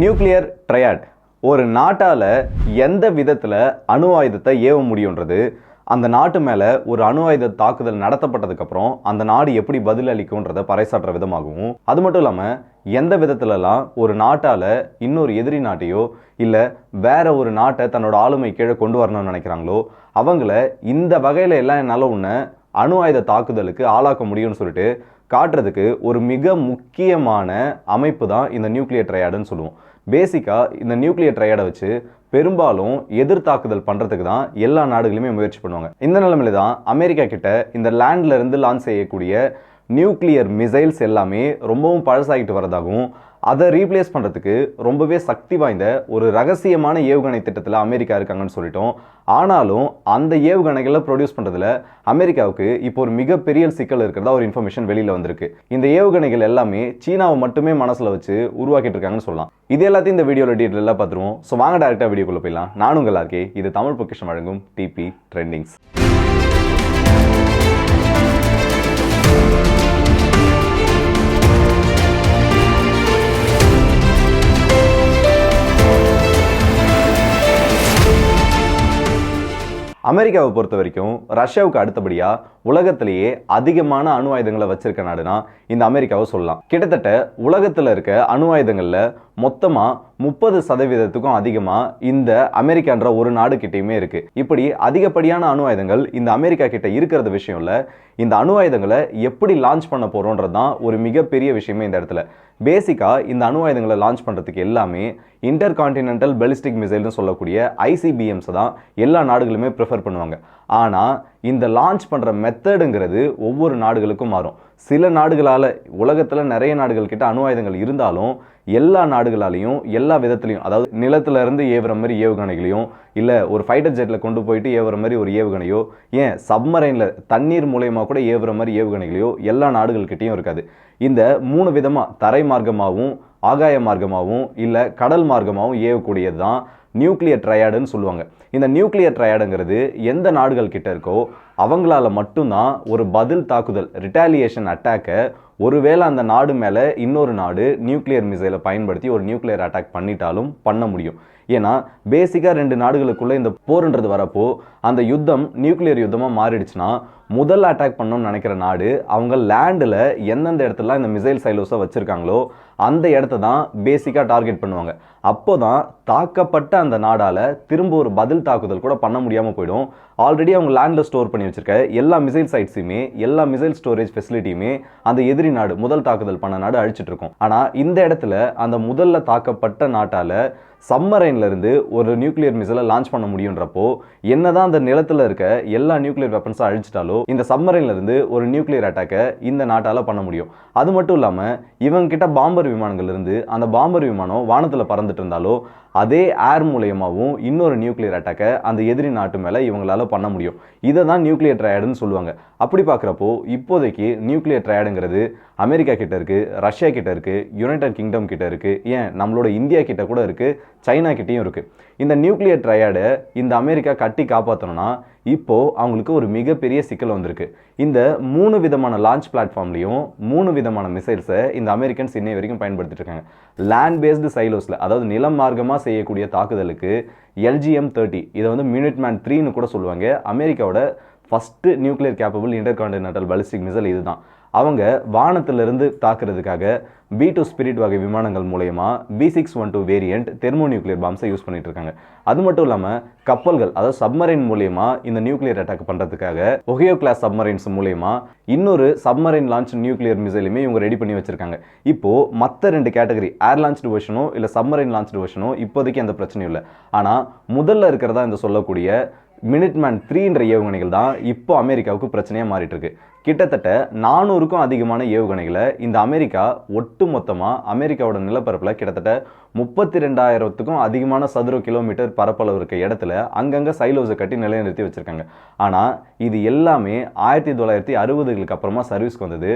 Nuclear triad. ஒரு நாட்டால் எந்த விதத்தில் அணு ஆயுதத்தை ஏவ முடியுன்றது அந்த நாட்டு மேலே ஒரு அணு ஆயுத தாக்குதல் நடத்தப்பட்டதுக்கப்புறம் அந்த நாடு எப்படி பதில் அளிக்கும்ன்றதை பறைசாற்ற விதமாகவும் அது மட்டும் இல்லாமல் எந்த விதத்துலலாம் ஒரு நாட்டால் இன்னொரு எதிரி நாட்டையோ இல்லை வேற ஒரு நாட்டை தன்னோட ஆளுமை கீழே கொண்டு வரணும்னு நினைக்கிறாங்களோ அவங்கள இந்த வகையில் எல்லாம் என்னால் ஒன்று அணு ஆயுத தாக்குதலுக்கு ஆளாக்க முடியும்னு சொல்லிட்டு காட்டுறதுக்கு ஒரு மிக முக்கியமான அமைப்பு தான் இந்த நியூக்ளியர் ட்ரையாடுன்னு சொல்லுவோம். பேசிக்காக இந்த நியூக்ளியர் ட்ரையாடை வச்சு பெரும்பாலும் எதிர்த்தாக்குதல் பண்ணுறதுக்கு தான் எல்லா நாடுகளுமே முயற்சி பண்ணுவாங்க. இந்த நிலைமையில தான் அமெரிக்கா கிட்ட இந்த லேண்ட்லேருந்து லான்ச் செய்யக்கூடிய நியூக்ளியர் மிசைல்ஸ் எல்லாமே ரொம்பவும் பழசாகிட்டு வரதாகவும் அதை ரீப்ளேஸ் பண்ணுறதுக்கு ரொம்பவே சக்தி வாய்ந்த ஒரு ரகசியமான ஏவுகணை திட்டத்தில் அமெரிக்கா இருக்காங்கன்னு சொல்லிட்டோம். ஆனாலும் அந்த ஏவுகணைகளை ப்ரொடியூஸ் பண்ணுறதுல அமெரிக்காவுக்கு இப்போ ஒரு மிகப்பெரிய சிக்கல் இருக்கிறதா ஒரு இன்ஃபர்மேஷன் வெளியில் வந்திருக்கு. இந்த ஏவுகணைகள் எல்லாமே சீனாவை மட்டுமே மனசில் வச்சு உருவாக்கிட்டு இருக்காங்கன்னு சொல்லலாம். இது எல்லாத்தையும் இந்த வீடியோவில் டீட்டெயிலாக பார்த்துருவோம். ஸோ வாங்க டேரெக்டாக வீடியோக்குள்ளே போயிடலாம். நானும் உங்கள் இது தமிழ் பொக்கிஷன் வழங்கும் டிபி ட்ரெண்டிங்ஸ் அமெரிக்காவை பொறுத்த வரைக்கும் ரஷ்யாவுக்கு அடுத்தபடியாக உலகத்திலேயே அதிகமான அணு ஆயுதங்களை வச்சிருக்க நாடுனா இந்த அமெரிக்காவை சொல்லலாம். கிட்டத்தட்ட உலகத்தில் இருக்க அணு ஆயுதங்களில் மொத்தமாக முப்பது சதவீதத்துக்கும் அதிகமாக இந்த அமெரிக்கான்ற ஒரு நாடு இருக்குது இருக்கு. இப்படி அதிகப்படியான அணு ஆயுதங்கள் இந்த அமெரிக்கா கிட்ட இருக்கிறது விஷயம் இல்லை இந்த அணு ஆயுதங்களை எப்படி லான்ச் பண்ண போகிறோன்றது தான் ஒரு மிகப்பெரிய விஷயமே இந்த இடத்துல. பேசிக்காக இந்த அணு ஆயுதங்களை லான்ச் பண்ணுறதுக்கு எல்லாமே இன்டர் கான்டினென்டல் பெலிஸ்டிக் மிசைல்னு சொல்லக்கூடிய ஐசிபிஎம்ஸை தான் எல்லா நாடுகளுமே ப்ரிஃபர் பண்ணுவாங்க. ஆனால் இந்த லான்ச் பண்ணுற மெத்தடுங்கிறது ஒவ்வொரு நாடுகளுக்கும் மாறும். சில நாடுகளால் உலகத்தில் நிறைய நாடுகள் கிட்ட அணு ஆயுதங்கள் இருந்தாலும் எல்லா நாடுகளாலையும் எல்லா விதத்துலையும் அதாவது நிலத்துல இருந்து ஏவுற மாதிரி ஏவுகணைகளையும் இல்லை ஒரு ஃபைட்டர் ஜெட்டில் கொண்டு போயிட்டு ஏவுற மாதிரி ஒரு ஏவுகணையோ ஏன் சப்மரைனில் தண்ணீர் மூலயமா கூட ஏவுற மாதிரி ஏவுகணைகளையோ எல்லா நாடுகள்கிட்டையும் இருக்காது. இந்த மூணு விதமாக தரை மார்க்கமாகவும் ஆகாய மார்க்கமாகவும் இல்லை கடல் மார்க்கமாகவும் ஏவக்கூடியது தான் நியூக்ளியர் ட்ரையாடுன்னு சொல்லுவாங்க. இந்த நியூக்ளியர் ட்ரையாடுங்கிறது எந்த நாடுகள் கிட்ட இருக்கோ அவங்களால மட்டும்தான் ஒரு பதில் தாக்குதல் ரிட்டாலியேஷன் அட்டாக்கை ஒருவேளை அந்த நாடு மேலே இன்னொரு நாடு நியூக்ளியர் மிசைலை பயன்படுத்தி ஒரு நியூக்ளியர் அட்டாக் பண்ணிட்டாலும் பண்ண முடியும். ஏன்னா பேசிக்காக ரெண்டு நாடுகளுக்குள்ளே இந்த போர்ன்றது வரப்போ அந்த யுத்தம் நியூக்ளியர் யுத்தமாக மாறிடுச்சுன்னா முதல் அட்டாக் பண்ணணும்னு நினைக்கிற நாடு அவங்க லேண்டில் எந்தெந்த இடத்துல இந்த மிசைல் சைலோஸை வச்சுருக்காங்களோ அந்த இடத்த தான் பேசிக்காக டார்கெட் பண்ணுவாங்க. அப்போ தான் தாக்கப்பட்ட அந்த நாடால் திரும்ப ஒரு பதில் தாக்குதல் கூட பண்ண முடியாமல் போயிடும். ஆல்ரெடி அவங்க லேண்டில் ஸ்டோர் பண்ணி வச்சிருக்க எல்லா மிசைல் சைட்ஸுமே எல்லா மிசைல் ஸ்டோரேஜ் ஃபெசிலிட்டியுமே அந்த எதிரி நாடு முதல் தாக்குதல் பண்ண நாடு அழிச்சிட்டு இருக்கும். ஆனால் இந்த இடத்துல அந்த முதல்ல தாக்கப்பட்ட நாட்டால் சம்மரைன்லேருந்து ஒரு நியூக்ளியர் மிசைலை லான்ச் பண்ண முடியுன்றப்போ என்னதான் அந்த நிலத்தில் இருக்க எல்லா நியூக்ளியர் வெப்பன்ஸும் அழிச்சிட்டாலோ இந்த சம்மரைன்லேருந்து ஒரு நியூக்ளியர் அட்டாக்கை இந்த நாட்டால் பண்ண முடியும். அது மட்டும் இல்லாமல் இவங்க கிட்ட பாம்பர் விமானங்கள்லேருந்து அந்த பாம்பர் விமானம் வானத்தில் பறந்துட்டு இருந்தாலோ அதே ஏர் மூலியமாகவும் இன்னொரு நியூக்ளியர் அட்டாக்கை அந்த எதிரி நாட்டு மேலே இவங்களால பண்ண முடியும். இதை தான் நியூக்ளியர் ட்ரையாடுன்னு சொல்லுவாங்க. அப்படி பார்க்குறப்போ இப்போதைக்கு நியூக்ளியர் ட்ரையாடுங்கிறது அமெரிக்கா கிட்ட இருக்கு ரஷ்யா கிட்ட இருக்கு யுனைடெட் கிங்டம் கிட்ட இருக்கு ஏன் நம்மளோட இந்தியா கிட்ட கூட இருக்கு சைனா கிட்டேயும் இருக்கு. இந்த நியூக்ளியர் ட்ரையாடை இந்த அமெரிக்கா கட்டி காப்பாற்றணும்னா இப்போ அவங்களுக்கு ஒரு மிகப்பெரிய சிக்கல் வந்திருக்கு. இந்த மூணு விதமான லான்ச் பிளாட்ஃபார்ம்லையும் மூணு விதமான மிசைல்ஸை இந்த அமெரிக்கன்ஸ் இன்னை வரைக்கும் பயன்படுத்திட்டு இருக்காங்க. லேண்ட் பேஸ்டு சைலோஸில் அதாவது நிலம் மார்க்கமாக செய்யக்கூடிய தாக்குதலுக்கு எல்ஜிஎம் தேர்ட்டி இதை வந்து மியூனிட் மேன் த்ரீன்னு கூட சொல்லுவாங்க. அமெரிக்காவோட first nuclear capable intercontinental ballistic missile இதுதான். அவங்க வானத்திலிருந்து தாக்குறதுக்காக பி டூ ஸ்பிரிட் வகை விமானங்கள் மூலயமா B six one two variant thermonuclear பாம்ஸை use பண்ணிட்டு இருக்காங்க. அது மட்டும் இல்லாமல் கப்பல்கள் அதாவது சப்மரைன் மூலயமா இந்த நியூக்ளியர் அட்டாக் பண்ணுறதுக்காக ஒஹியோ கிளாஸ் சப்மரைன்ஸ் மூலயமா இன்னொரு சப்மரைன் லான்ச் நியூக்ளியர் மிசைலுமே இவங்க ரெடி பண்ணி வச்சிருக்காங்க. இப்போது மற்ற ரெண்டு கேட்டகரி ஏர் லான்ச்டு வெர்ஷனோ இல்லை சப்மரைன் லான்ச்டு வெர்ஷனோ இப்போதைக்கு அந்த பிரச்சனையும் இல்லை. ஆனால் முதல்ல இருக்கிறதா இந்த சொல்லக்கூடிய மினிட்மேன் த்ரீன்ற ஏவுகணைகள் தான் இப்போ அமெரிக்காவுக்கு பிரச்சனையாக மாறிட்டு இருக்கு கிட்டத்தட்ட நானூறுக்கும் அதிகமான ஏவுகணைகளை இந்த அமெரிக்கா ஒட்டு மொத்தமாக அமெரிக்காவோட நிலப்பரப்பில் கிட்டத்தட்ட முப்பத்தி ரெண்டாயிரத்துக்கும் அதிகமான சதுர கிலோமீட்டர் பரப்பளவு இருக்க இடத்துல அங்கங்கே சைலோஸை கட்டி நிலைநிறுத்தி வச்சுருக்காங்க. ஆனால் இது எல்லாமே ஆயிரத்தி தொள்ளாயிரத்தி அறுபதுகளுக்கு அப்புறமா சர்வீஸ்க்கு வந்தது.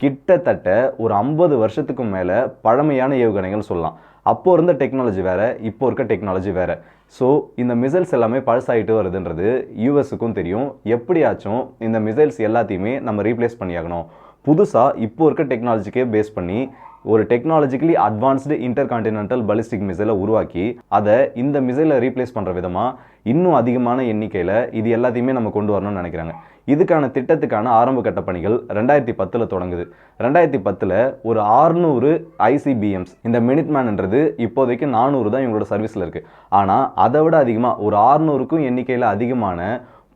கிட்டத்தட்ட ஒரு ஐம்பது வருஷத்துக்கு மேலே பழமையான ஏவுகணைகள் சொல்லலாம். அப்போ இருந்த டெக்னாலஜி வேறு இப்போ இருக்க டெக்னாலஜி வேறு. ஸோ இந்த மிசைல்ஸ் எல்லாமே பழசாயிட்டு வருதுன்றது யூஎஸுக்கும் தெரியும். எப்படியாச்சும் இந்த மிசைல்ஸ் எல்லாத்தையுமே நம்ம ரீப்ளேஸ் பண்ணியாகணும். புதுசாக இப்போ இருக்க டெக்னாலஜிக்கே பேஸ் பண்ணி ஒரு technologically advanced intercontinental ballistic மிசைலை உருவாக்கி அதை இந்த மிசைலை ரீப்ளேஸ் பண்ணுற விதமாக இன்னும் அதிகமான எண்ணிக்கையில் இது எல்லாத்தையுமே நம்ம கொண்டு வரணும்னு நினைக்கிறாங்க. இதுக்கான திட்டத்துக்கான ஆரம்ப கட்ட பணிகள் ரெண்டாயிரத்தி பத்தில் தொடங்குது. ரெண்டாயிரத்தி பத்தில் ஒரு ஆறுநூறு ஐசிபிஎம்ஸ் இந்த மினிட்மேன்ன்றது இப்போதைக்கு நானூறு தான் இவங்களோட சர்வீஸில் இருக்குது ஆனால் அதை விட அதிகமாக ஒரு ஆறுநூறுக்கும் எண்ணிக்கையில் அதிகமான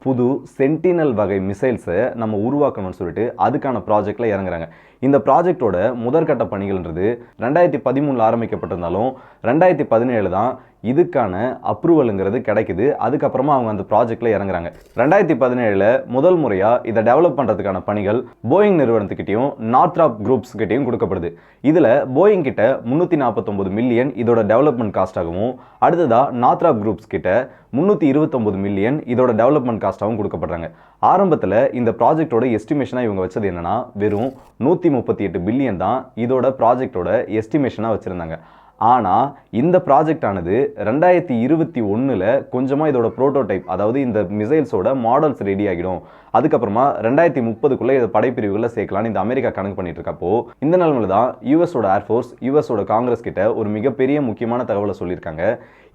புது சென்டினல் வகை மிசைல்ஸை நம்ம உருவாக்கணும்னு சொல்லிட்டு அதுக்கான ப்ராஜெக்டில் இறங்குறாங்க. இந்த ப்ராஜெக்டோட முதற்கட்ட பணிகள்ன்றது ரெண்டாயிரத்தி பதிமூணில் ஆரம்பிக்கப்பட்டிருந்தாலும் ரெண்டாயிரத்தி பதினேழு தான் இதுக்கான அப்ரூவலுங்கிறது கிடைக்குது. அதுக்கப்புறமா அவங்க அந்த ப்ராஜெக்டில் இறங்குறாங்க. ரெண்டாயிரத்தி பதினேழில் முதல் முறையாக இதை டெவலப் பண்ணுறதுக்கான பணிகள் போயிங் நிறுவனத்துக்கிட்டையும் நார்த்ராப் குரூப்ஸ் கிட்டையும் கொடுக்கப்படுது. இதில் போயிங் கிட்ட முந்நூற்றி நாற்பத்தொம்பது மில்லியன் இதோட டெவலப்மெண்ட் காஸ்ட்டாகவும் அடுத்ததாக நார்த்ராப் குரூப்ஸ் கிட்ட முந்நூற்றி இருபத்தொம்பது மில்லியன் இதோட டெவலப்மெண்ட் காஸ்ட்டாகவும் கொடுக்கப்படுறாங்க. ஆரம்பத்தில் இந்த ப்ராஜெக்டோட எஸ்டிமேஷனாக இவங்க வச்சது என்னென்னா வெறும் நூற்றி முப்பத்தி எட்டு பில்லியன் தான் இதோட ப்ராஜெக்டோட எஸ்டிமேஷனாக வச்சுருந்தாங்க. ஆனால் இந்த ப்ராஜெக்ட் ஆனது ரெண்டாயிரத்தி இருபத்தி ஒன்றில் கொஞ்சமாக இதோட ப்ரோட்டோடைப் அதாவது இந்த மிசைல்ஸோட மாடல்ஸ் ரெடி ஆகிடும். அதுக்கப்புறமா ரெண்டாயிரத்தி முப்பதுக்குள்ளே இதை படைப்பிரிவுகளில் சேர்க்கலான்னு இந்த அமெரிக்கா கணக்கு பண்ணிட்டு இருக்கப்போ இந்த நிலமையில் தான் யூஎஸோட ஏர்ஃபோர்ஸ் யூஎஸோட காங்கிரஸ் கிட்ட ஒரு மிகப்பெரிய முக்கியமான தகவலை சொல்லியிருக்காங்க.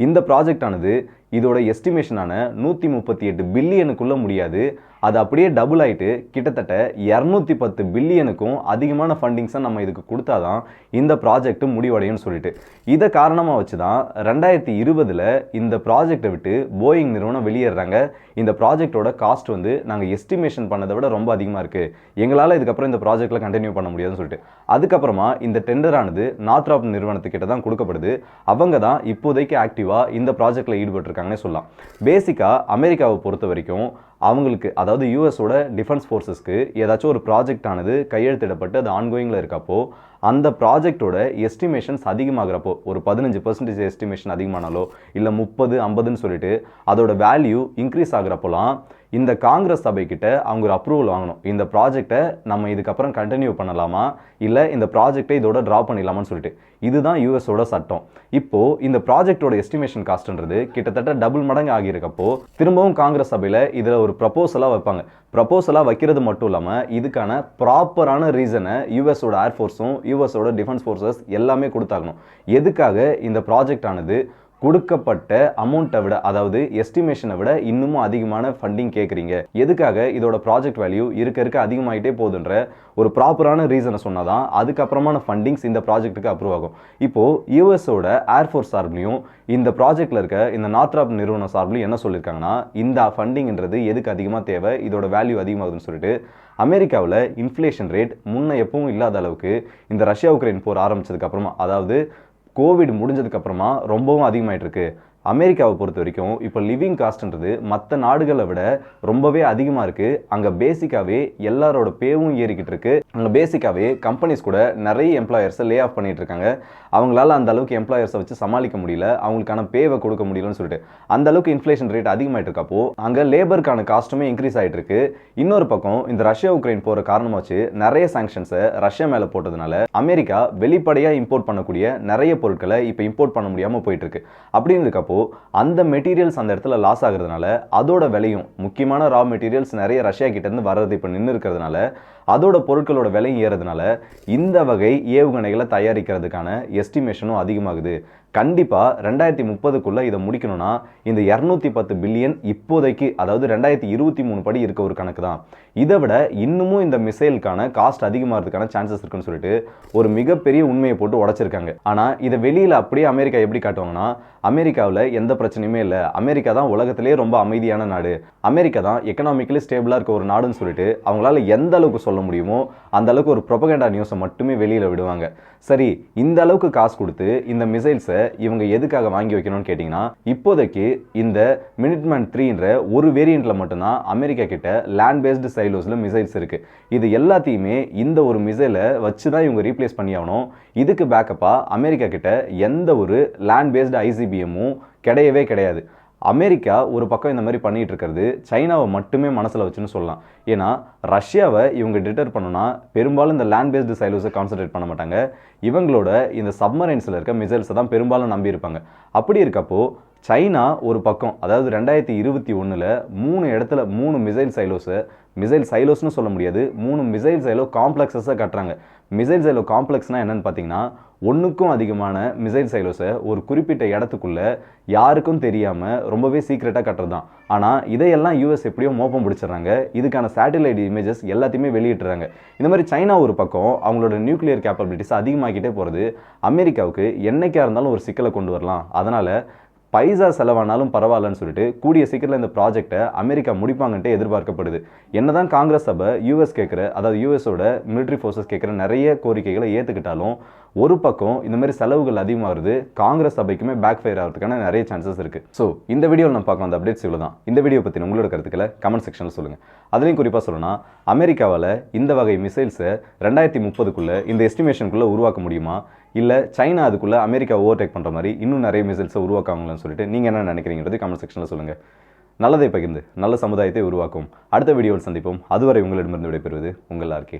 இந்த ப்ராஜெக்ட் ஆனது இதோட எஸ்டிமேஷனான நூற்றி முப்பத்தி எட்டு பில்லியனுக்குள்ள முடியாது. அது அப்படியே டபுள் ஆகிட்டு கிட்டத்தட்ட இரநூத்தி பத்து பில்லியனுக்கும் அதிகமான ஃபண்டிங்ஸை நம்ம இதுக்கு கொடுத்தாதான் இந்த ப்ராஜெக்ட் முடிவடையும்னு சொல்லிட்டு. இதை காரணமாக வச்சு தான் ரெண்டாயிரத்தி இருபதில் இந்த ப்ராஜெக்டை விட்டு போயிங் நிறுவனம் வெளியேறாங்க இந்த ப்ராஜெக்டோட காஸ்ட் வந்து நாங்கள் எஸ்டிமேஷன் பண்ணதை விட ரொம்ப அதிகமாக இருக்குது எங்களால் இதுக்கப்புறம் இந்த ப்ராஜெக்ட்டில் கண்டினியூ பண்ண முடியாதுன்னு சொல்லிட்டு. அதுக்கப்புறமா இந்த டெண்டரானது நாத்ராப் நிறுவனத்துக்கிட்ட தான் கொடுக்கப்படுது. அவங்க தான் இப்போதைக்கு ஆக்டிவாக இந்த ப்ராஜெக்டில் ஈடுபட்டிருக்காங்கன்னே சொல்லலாம். பேசிக்காக அமெரிக்காவை பொறுத்த வரைக்கும் அவங்களுக்கு அதாவது யூஎஸோட டிஃபென்ஸ் ஃபோர்ஸஸ்க்கு ஏதாச்சும் ஒரு ப்ராஜெக்ட் ஆனது கையெழுத்திடப்பட்டு அது ஆன்கோயிங்கில் இருக்கப்போ அந்த ப்ராஜெக்டோட எஸ்டிமேஷன்ஸ் அதிகமாகிறப்போ ஒரு பதினஞ்சு பர்சன்டேஜ் எஸ்டிமேஷன் அதிகமானாலோ இல்லை முப்பது ஐம்பதுன்னு சொல்லிட்டு அதோட வேல்யூ இன்க்ரீஸ் ஆகிறப்போலாம் இந்த காங்கிரஸ் சபைக்கிட்ட அவங்க ஒரு அப்ரூவல் வாங்கணும். இந்த ப்ராஜெக்டை நம்ம இதுக்கப்புறம் கண்டினியூ பண்ணலாமா? இல்லை இந்த ப்ராஜெக்டை இதோட ட்ரா பண்ணிடலாமான்னு சொல்லிட்டு. இதுதான் யூஎஸோட சட்டம். இப்போது இந்த ப்ராஜெக்டோட எஸ்டிமேஷன் காஸ்ட்ன்றது கிட்டத்தட்ட டபுள் மடங்கு ஆகியிருக்கப்போ திரும்பவும் காங்கிரஸ் சபையில் இதில் ஒரு ப்ரப்போசலாக வைப்பாங்க. ப்ரப்போசலாக வைக்கிறது மட்டும் இல்லாமல் இதுக்கான ப்ராப்பரான ரீசனை யூஎஸோட ஏர்ஃபோர்ஸும் யூஎஸோட டிஃபென்ஸ் ஃபோர்ஸஸ் எல்லாமே கொடுத்தாகணும். எதுக்காக இந்த ப்ராஜெக்ட் ஆனது? கொடுக்கப்பட்ட அமௌண்ட்டை விட அதாவது எஸ்டிமேஷனை விட இன்னமும் அதிகமான ஃபண்டிங் கேட்குறீங்க எதுக்காக இதோட ப்ராஜெக்ட் வேல்யூ இருக்க இருக்க அதிகமாகிட்டே போகுதுன்ற ஒரு ப்ராப்பரான ரீசனை சொன்னால் தான் அதுக்கப்புறமான ஃபண்டிங்ஸ் இந்த ப்ராஜெக்ட்டுக்கு அப்ரூவ் ஆகும். இப்போது யூஎஸோட ஏர்ஃபோர்ஸ் சார்பிலையும் இந்த ப்ராஜெக்டில் இருக்க இந்த நாத்ராப் நிறுவனம் சார்பிலையும் என்ன சொல்லியிருக்காங்கன்னா இந்த ஃபண்டிங்ன்றது எதுக்கு அதிகமாக தேவை இதோட வேல்யூ அதிகமாகுதுன்னு சொல்லிட்டு அமெரிக்காவில் இன்ஃப்ளேஷன் ரேட் முன்ன எப்பவும் இல்லாத அளவுக்கு இந்த ரஷ்யா உக்ரைன் போர் ஆரம்பித்ததுக்கப்புறமா அதாவது கோவிட் முடிஞ்சதுக்கப்புறமா ரொம்பவும் அதிகமாயிட்டு இருக்கு அமெரிக்காவை பொறுத்த வரைக்கும் இப்போ லிவிங் காஸ்ட்ன்றது மற்ற நாடுகளை விட ரொம்பவே அதிகமாக இருக்குது அங்கே பேசிக்காகவே எல்லாரோட பேவும் ஏறிக்கிட்டு இருக்கு. அங்கே பேசிக்காகவே கம்பெனிஸ் கூட நிறைய எம்ப்ளாயர்ஸை லே ஆஃப் பண்ணிட்டு இருக்காங்க. அவங்களால அந்த அளவுக்கு எம்ப்ளாயர்ஸை வச்சு சமாளிக்க முடியல. அவங்களுக்கான பேவை கொடுக்க முடியலன்னு சொல்லிட்டு. அந்த அளவுக்கு இன்ஃப்ளேஷன் ரேட் அதிகமாகிட்டு இருக்கப்போ அங்கே லேபருக்கான காஸ்ட்டுமே இன்க்ரீஸ் ஆகிட்டு இருக்கு. இன்னொரு பக்கம் இந்த ரஷ்யா உக்ரைன் போகிற காரணமாக வச்சு நிறைய சாங்ஷன்ஸை ரஷ்யா மேலே போட்டதுனால அமெரிக்கா வெளிப்படையாக இம்போர்ட் பண்ணக்கூடிய நிறைய பொருட்களை இப்போ இம்போர்ட் பண்ண முடியாமல் போயிட்டு இருக்கு. அப்படின்னு இருக்கப்போ அந்த மெட்டீரியல்ஸ் அந்த இடத்துல லாஸ் ஆகுறதுனால அதோட விலையும் முக்கியமான ரா மெட்டீரியல்ஸ் நிறைய ரஷ்யா கிட்டேருந்து வர்றது இப்போ நின்று இருக்கிறதுனால அதோட பொருட்களோட விலையும் ஏறதுனால இந்த வகை ஏவுகணைகளை தயாரிக்கிறதுக்கான எஸ்டிமேஷனும் அதிகமாகுது. கண்டிப்பாக ரெண்டாயிரத்தி முப்பதுக்குள்ளே இதை முடிக்கணும்னா இந்த இரநூத்தி பத்து பில்லியன் இப்போதைக்கு அதாவது ரெண்டாயிரத்தி இருபத்தி மூணு படி இருக்க ஒரு கணக்கு தான். இதை விட இன்னமும் இந்த மிசைலுக்கான காஸ்ட் அதிகமாகிறதுக்கான சான்சஸ் இருக்குன்னு சொல்லிட்டு ஒரு மிகப்பெரிய உண்மையை போட்டு உடச்சிருக்காங்க. ஆனால் இதை வெளியில் அப்படியே அமெரிக்கா எப்படி காட்டுவாங்கன்னா அமெரிக்காவில் எந்த பிரச்சனையுமே இல்லை. அமெரிக்கா தான் உலகத்திலே ரொம்ப அமைதியான நாடு. அமெரிக்கா தான் எக்கனாமிக்கலி ஸ்டேபிளாக இருக்க ஒரு நாடுன்னு சொல்லிட்டு அவங்களால எந்த அளவுக்கு சொல்ல முடியுமோ அந்த அளவுக்கு ஒரு ப்ரொபகண்டா நியூஸை மட்டுமே வெளியில் விடுவாங்க. சரி இந்த அளவுக்கு காசு கொடுத்து இந்த மிசைல்ஸை இவங்க எதுக்காக வாங்கி வைக்கணும்னு கேட்டிங்கன்னா இப்போதைக்கு இந்த மினிட்மேன் த்ரீன்ற ஒரு வேரியண்ட்டில் மட்டும்தான் அமெரிக்கா கிட்ட லேண்ட் பேஸ்டு சைலோஸில் மிசைல்ஸ் இருக்குது இது எல்லாத்தையுமே இந்த ஒரு மிசைலை வச்சு தான் இவங்க ரீப்ளேஸ் பண்ணி ஆகணும். இதுக்கு பேக்கப்பாக அமெரிக்கா கிட்ட எந்த ஒரு லேண்ட் பேஸ்டு ஐசிபிஎம்மும் கிடையவே கிடையாது. அமெரிக்கா ஒரு பக்கம் இந்த மாதிரி பண்ணிட்டு இருக்கிறது சைனாவை மட்டுமே மனசில் வச்சுன்னு சொல்லலாம். ஏன்னா ரஷ்யாவை இவங்க டிட்டர் பண்ணணும்னா பெரும்பாலும் இந்த லேண்ட் பேஸ்டு சைலோஸை கான்சன்ட்ரேட் பண்ண மாட்டாங்க. இவங்களோட இந்த சப்மரைன்ஸில் இருக்க மிசைல்ஸை தான் பெரும்பாலும் நம்பியிருப்பாங்க அப்படி இருக்கப்போ சைனா ஒரு பக்கம் அதாவது ரெண்டாயிரத்தி இருபத்தி ஒன்றில் மூணு இடத்துல மூணு மிசைல் சைலோஸை மிசைல் சைலோஸ்னு சொல்ல முடியாது. மூணு மிசைல் சைலோ காம்ப்ளெக்ஸஸை கட்டுறாங்க. மிசைல் சைலோ காம்ப்ளெக்ஸ்னால் என்னென்னு பார்த்தீங்கன்னா ஒன்றுக்கும் அதிகமான மிசைல் சைலோஸை ஒரு குறிப்பிட்ட இடத்துக்குள்ளே யாருக்கும் தெரியாமல் ரொம்பவே சீக்ரெட்டாக கட்டுறது தான் ஆனால் இதையெல்லாம் யூஎஸ் எப்படியோ மோப்பம் பிடிச்சிடுறாங்க. இதுக்கான சேட்டலைட் இமேஜஸ் எல்லாத்தையுமே வெளியிட்டுறாங்க. இந்த மாதிரி சைனா ஒரு பக்கம் அவங்களோட நியூக்ளியர் கேப்பபிலிட்டிஸ் அதிகமாகிட்டே போகிறது அமெரிக்காவுக்கு என்றைக்காக இருந்தாலும் ஒரு சிக்கலை கொண்டு வரலாம். அதனால் பைசா செலவானாலும் பரவாயில்லன்னு சொல்லிட்டு கூடிய சீக்கிரத்தில் இந்த ப்ராஜெக்டை அமெரிக்கா முடிப்பாங்கன்ட்டு எதிர்பார்க்கப்படுது. என்னதான் காங்கிரஸ் சபை யூஎஸ் கேட்குற அதாவது யூஎஸோட மிலிட்ரி ஃபோர்ஸஸ் கேட்குற நிறைய கோரிக்கைகளை ஏற்றுக்கிட்டாலும் ஒரு பக்கம் இந்த மாதிரி செலவுகள் அதிகமாகிறது காங்கிரஸ் சபைக்குமே பேக் ஃபயர் ஆகிறதுக்கான நிறைய சான்சஸ் இருக்குது ஸோ இந்த வீடியோவில் நான் பார்க்க வந்த அப்டேட்ஸ் இவ்வளோ தான் இந்த வீடியோ பற்றி உங்களோட கருத்துக்களை கமெண்ட் செக்ஷனில் சொல்லுங்கள் அதுலேயும் குறிப்பாக சொல்லணும்னா அமெரிக்காவால் இந்த வகை மிசைல்ஸை ரெண்டாயிரத்தி முப்பதுக்குள்ளே இந்த எஸ்டிமேஷனுக்குள்ளே உருவாக்க முடியுமா? இல்லை சைனா அதுக்குள்ளே அமெரிக்கா ஓவர்டேக் பண்ணுற மாதிரி இன்னும் நிறைய மிசைல்ஸை உருவாக்காங்களான்னு சொல்லிட்டு நீங்கள் என்ன நினைக்கிறீங்கிறது கமெண்ட் செக்ஷனில் சொல்லுங்கள் நல்லதை பகிர்ந்து நல்ல சமுதாயத்தை உருவாக்கும். அடுத்த வீடியோவில் சந்திப்போம். அதுவரை உங்களிடமிருந்து விடைபெறுவது உங்கள் ஆர்கே